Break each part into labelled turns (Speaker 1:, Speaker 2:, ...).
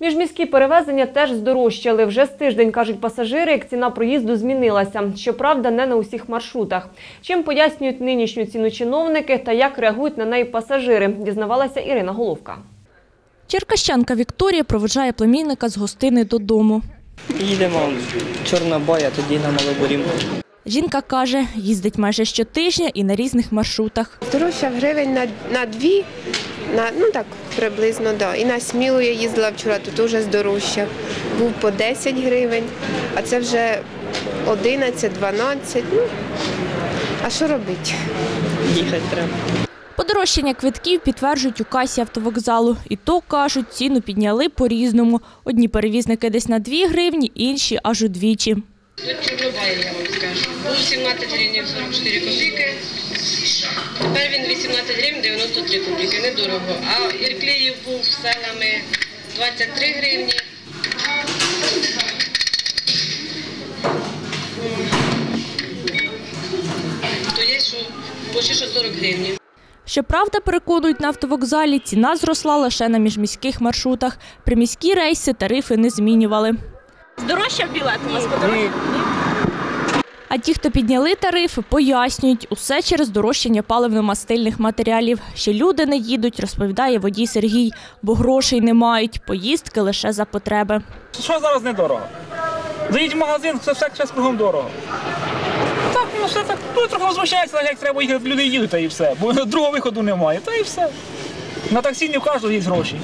Speaker 1: Міжміські перевезення теж здорожчали. Вже з тиждень, кажуть пасажири, як ціна проїзду змінилася. Щоправда, не на усіх маршрутах. Чим пояснюють нинішню ціну чиновники та як реагують на неї пасажири, дізнавалася Ірина Головка.
Speaker 2: Черкащанка Вікторія проведжає племінника з гостини додому.
Speaker 3: Їдемо чорна боя, тоді на Малоборівку.
Speaker 2: Жінка каже, їздить майже щотижня і на різних маршрутах.
Speaker 4: Дорожча гривень на, на дві, на, ну так приблизно, да. І на смілу я їздила вчора, тут вже здорожча. Був по 10 гривень, а це вже 11, 12. Ну, а що робити?
Speaker 3: Їхати треба.
Speaker 2: Подорожчання квитків підтверджують у касі автовокзалу. І то, кажуть, ціну підняли по-різному. Одні перевізники десь на 2 гривні, інші аж удвічі.
Speaker 5: Тут Чорнобай, я вам скажу. Був 17 гривень 44 копійки. Тепер він 18 гривень 93 копійки. Недорого. А Іркліїв був селами 23 гривні. То є, що почти 40 гривень.
Speaker 2: Щоправда, переконують на автовокзалі, ціна зросла лише на міжміських маршрутах. Приміські рейси тарифи не змінювали.
Speaker 6: Здорожчав білет у вас подорожчав?
Speaker 2: А ті, хто підняли тарифи, пояснюють, усе через дорожчання паливно-мастильних матеріалів. Ще люди не їдуть, розповідає водій Сергій, бо грошей не мають, поїздки лише за потреби.
Speaker 7: Що зараз недорого? Заїдь в магазин, все, все, кругом дорого. Так, ну все так. Ну трохи возмущається, як треба їхати, люди їдуть, та і все. Бо другого виходу немає, та і все. На таксі не в кожного є гроші.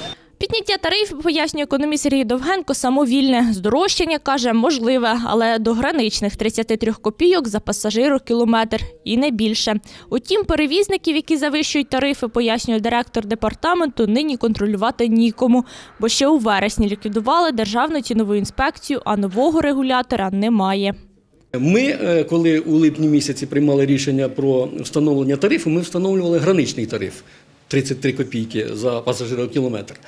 Speaker 2: Підняття тарифів, пояснює економіст Сергій Довгенко, самовільне. Здорожчання, каже, можливе, але до граничних 33 копійок за пасажиру кілометр і не більше. Утім, перевізників, які завищують тарифи, пояснює директор департаменту, нині контролювати нікому, бо ще у вересні ліквідували Державну цінову інспекцію, а нового регулятора немає.
Speaker 8: Ми, е, коли у липні місяці приймали рішення про встановлення тарифу, ми встановлювали граничний тариф 33 копійки за пасажирокілометр. Е,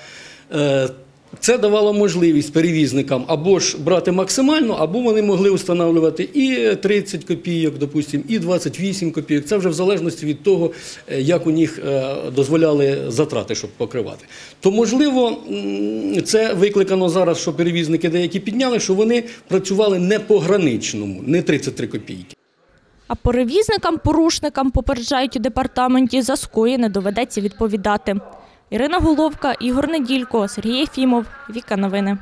Speaker 8: Це давало можливість перевізникам або ж брати максимально, або вони могли встановлювати і 30 копійок, допустимо, і 28 копійок. Це вже в залежності від того, е, як у них е, дозволяли затрати, щоб покривати. То, можливо, це викликано зараз, що перевізники деякі підняли, що вони працювали не по граничному, не 33 копійки.
Speaker 2: А перевізникам-порушникам, попереджають у департаменті, за скоєне доведеться відповідати. Ірина Головка, Ігор Неділько, Сергій Єфімов, Віка Новини.